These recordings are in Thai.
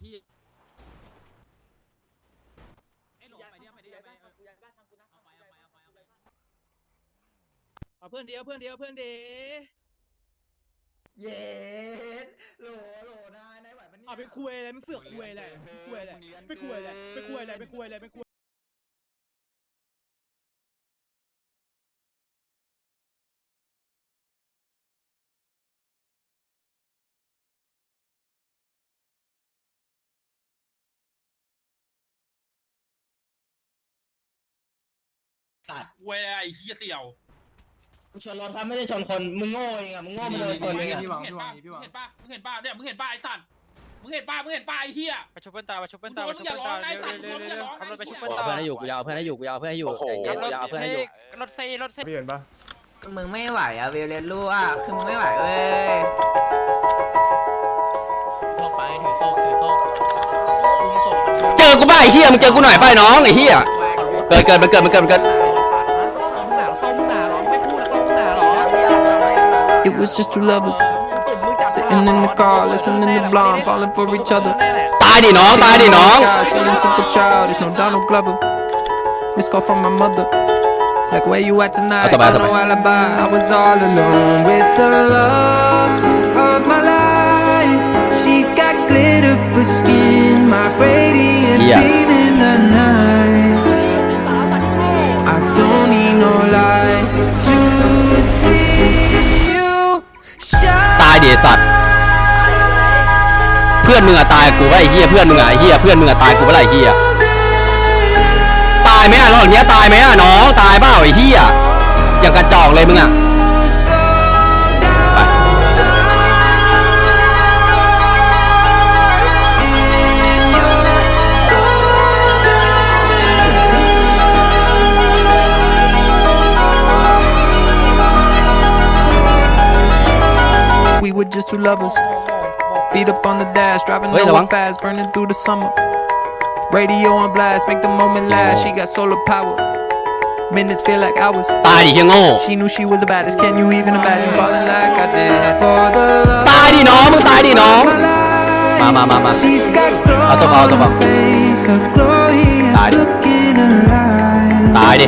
ที่เอาเพื่อนเดียวเพื่อนเดียวเพื่อนเดียวเย็นโหลโหลนายนายไหวปะเนี่ยเอาไปคุยเลยไม่เสือกคุยเลยไปคุยเลยไปคุยเลยไปคุยเลยไปคุยเลยไปคุย เว้ยไอ้เฮียเสี่ยวชนรถครับไม่ได้ชนคนมึงโง่เองอะมึงโง่มึงโดนชนเองอะมึงเห็นป่ะมึงเห็นป่ะมึงเห็นป่ะเนี่ยมึงเห็นป่ะไอ้สัตว์มึงเห็นป่ะมึงเห็นป่ะไอ้เฮียไปชุบเพื่อนตายไปชุบเพื่อนตายไปชุบเพื่อนตายเร็วเร็วเร็วเร็วขับรถไปชุบเพื่อนเอาตาเพื่อนให้อยู่กูยาวเพื่อนให้อยู่กูยาวเพื่อนให้อยู่ใจเย็ขันบรถยาวเพื่อนให้อยู่รถซีรถซีเห็นปะมึงไม่ไหวอะเวลเลนลูอะคือมึงไม่ไหวเว้ยโชคไปถือโชคถือโชคเจอกูบ้าไอ้เหี้ยมึงเจอกูหน่อยไปน้องไอ้เหี้ยเกิดเกิดมันเกิดมันเกิดมันเกิด It was just two lovers sitting in the car, listening to blonde, falling for each other. ตายดิน้องตายดิน้อง Guys feeling super childish, no Donald Glover. Missed call from my mother. Like where you at tonight? That's about- Got no alibi. I was all alone with the love สัตว์เพื่อนมึงอะตายกูว่าไอ้เหี้ยเพื่อนมึงอะไอ้เหี้ยเพื่อนมึงอะตายกูว่าไอ้เหี้ยตายไหมอะรอบเนี้ยตายไหมอะน้องตายเปล่าไอ้เหี้ยอย่างกระจอกเลยมึงอะ We were just two lovers. Feet up on the dash, driving Wait, nowhere Lawang. fast, burning through the summer. Radio on blast, make the moment last. She got solar power. Minutes feel like hours. ตายดิเฮียโง่ She knew she was the baddest. Can you even imagine falling like I did for the love ตายดิน้องมึงตายดิน้อง of my life? มามามามา She's got glow เอาตัวเบาเอาตัว on เบา her face, a glorious Tải đi. look in her eyes. ตายดิ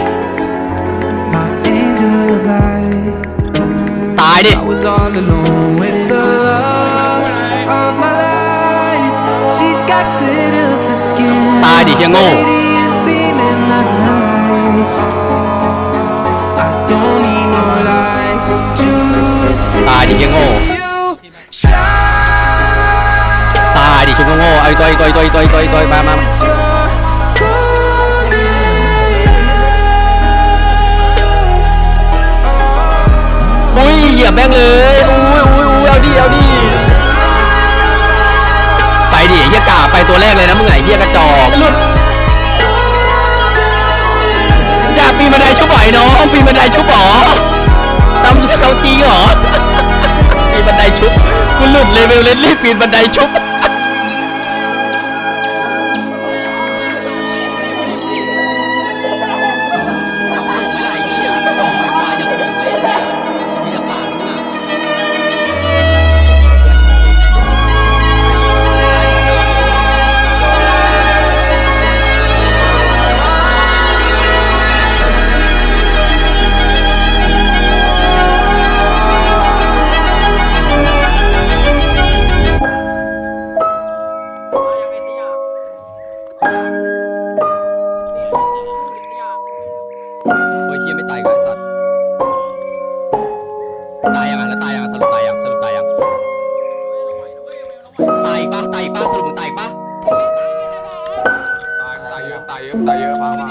My angel of light. ตายดิ I was all alone ตายดิเฮียโง่ Radiant beam in the night. I don't need no light to see ตายดิเฮียโง่ you shine. ตายดิเฮียโง่ไอ้ตัวไอ้ตัวไอ้ตัวไอ้ตัวไอ้ตัวไอ้ตัวมามา เลยนะมึงไงเฮียกระจอกหลุดอย่าปีนบันไดชุบบ่อยน้องปีนบันไดชุบหรอจำเขาจริงหรอปีนบันไดชุบกูหลุดเลเวลเลยรีบปีนบันไดชุบ สรุปตายยังสรุปตายยังตายอีกปะตายอีกปะสรุปมึงตายอีกปะตายตายเยอะตายเยอะตายเยอะฟังมา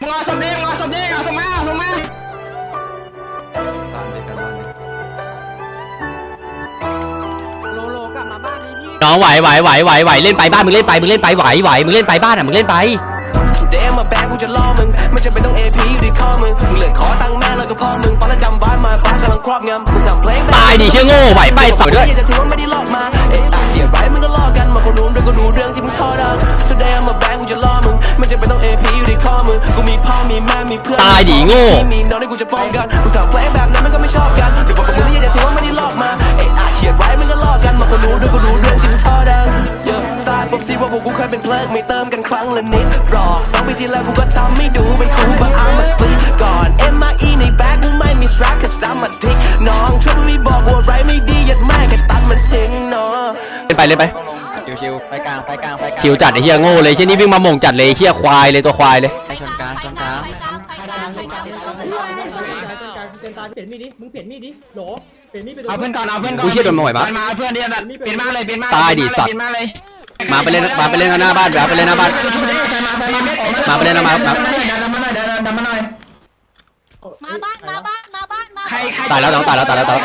มึงเอาสมนี้มึงเอาสมนี้เอาสมมาเอาสมมาน้องไหวไหวไหวไหวไหวเล่นไปบ้านมึงเล่นไปมึงเล่นไปไหวไหวมึงเล่นไปบ้านอะมึงเล่นไปเดมมา แบกกูจะล่อมึงไม่จำเป็นต้อง AP อยู่ที่ข้อมึงมึงเหลือขอตังค์แม่แล้วก็พ่อมึงฟังแล้วจำบ้านมาบ้านกำลังครอบงำกูสั่งเพลงตายดิเชี่ยโง่ไหวไปต่อยด้วยจะถือว่าไม่ได้หลอกมาเอ๊ะเดี๋ยวไรมึงก็หลอกกันมาคนนู้นด้วยก็รู้เรื่องที่มึงทอดัง Today I'm a bag กูจะล่อมึงไม่จำเป็นต้อง AP อยู่ที่ข้อมึงมึงกูมีพ่อมีแม่มีเพื่อนตายดิโง่มีน้องที่กูจะป้องกันมึงสั่งเพลงแบบนั้นมันก็ไม่ชอบกันเดี๋ยวบอกกับมึงนี่อย่าถือว่าไม่ได้ลอกมาเอ็ดอาเขียนไว้มันก็ลอกกัน ว่าพวกกูเคยเป็นเพลิงไม่เติมกันครั้งละนิดรอสองปีที่แล้วกูก็ทำไม่ดูเป็นครู but I'm a split ก่อน M.I.E ในแบ็คกูไม่มี strap ค cause I'm a dick น้องช่วยไม่บอกว่าไรไม่ดียัดแม่แค่ตัดมันทิ้งเนาะเล่นไปเล่นไปชิวๆไฟกลางไฟกลางไฟกลางคิวจัดไอ้เหี้ยโง่เลยเชี่ยนี่วิ่งมาหม่งจัดเลยไอ้เหี้ยควายเลยตัวควายเลยไปชนกลางชนกลางเต็มตายเปลี่ยนมีดดิ มึงเปลี่ยนมีดดิโหลเปลี่ยนมีดไปโดนเอาเพื่อนก่อนเอาเพื่อนก่อนกูเชี่ยโดนมาไหวปะมาเอาเพื่อนเดียวแบบเปลี่ยนมาเลยเปลี่ยนมาตายดิสัตว์เปลี่ยนมาเลย มาไปเล่นมาไปเล่นกันหน้าบ้านแบบไปเล่นหน้าบ้านมาไปเล่นนะมาครับดันมาหน่อยดันมาหน่อยมาบ้านมาบ้านมาบ้านมาใครใครตายแล้วน้องตายแล้วตายแล้วตายแล้ว